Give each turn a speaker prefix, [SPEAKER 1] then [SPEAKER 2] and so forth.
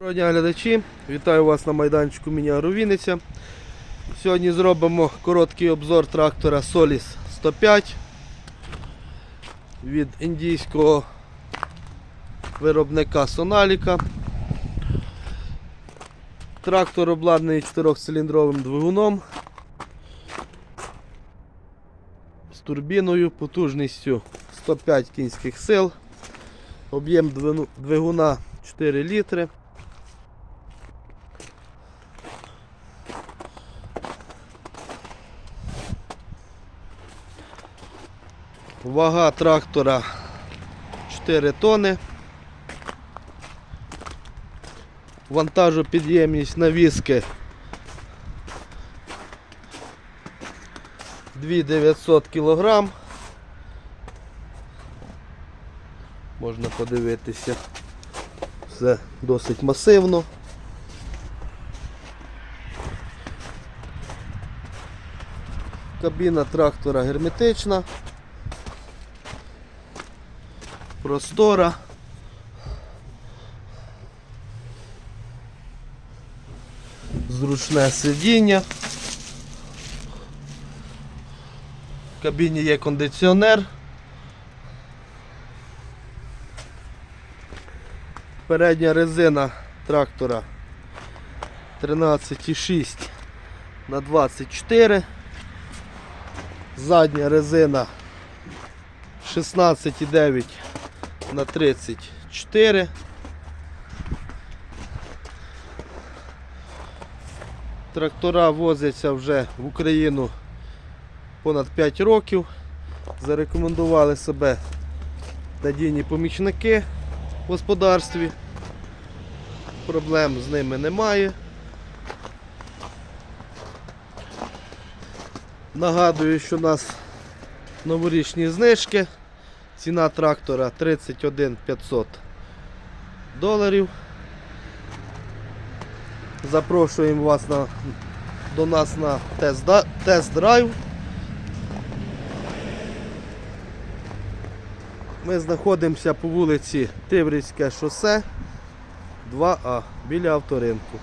[SPEAKER 1] Доброго дня глядачі, вітаю вас на майданчику Міні Вінниця. Сьогодні зробимо короткий обзор трактора Solis 105 від індійського виробника Sonalika. Трактор обладнаний 4-циліндровим двигуном з турбіною потужністю 105 кінських сил, об'єм двигуна 4 літри. Вага трактора 4 тони. Вантажопідємність навіски 2900 кг. Можна подивитися. Все досить масивно. Кабіна трактора герметична. Простора. Зручне сидіння. В кабіні є кондиціонер. Передня резина трактора 13,6 на 24. Задня резина 16,9 на 34. Трактора возяться вже в Україну понад 5 років. Зарекомендували себе надійні помічники в господарстві. Проблем з ними немає. Нагадую, що у нас новорічні знижки. Ціна трактора 31 500 доларів. Запрошуємо вас на, до нас на тест- тест-драйв. Ми знаходимося по вулиці Тиврівське шосе 2А біля авторинку.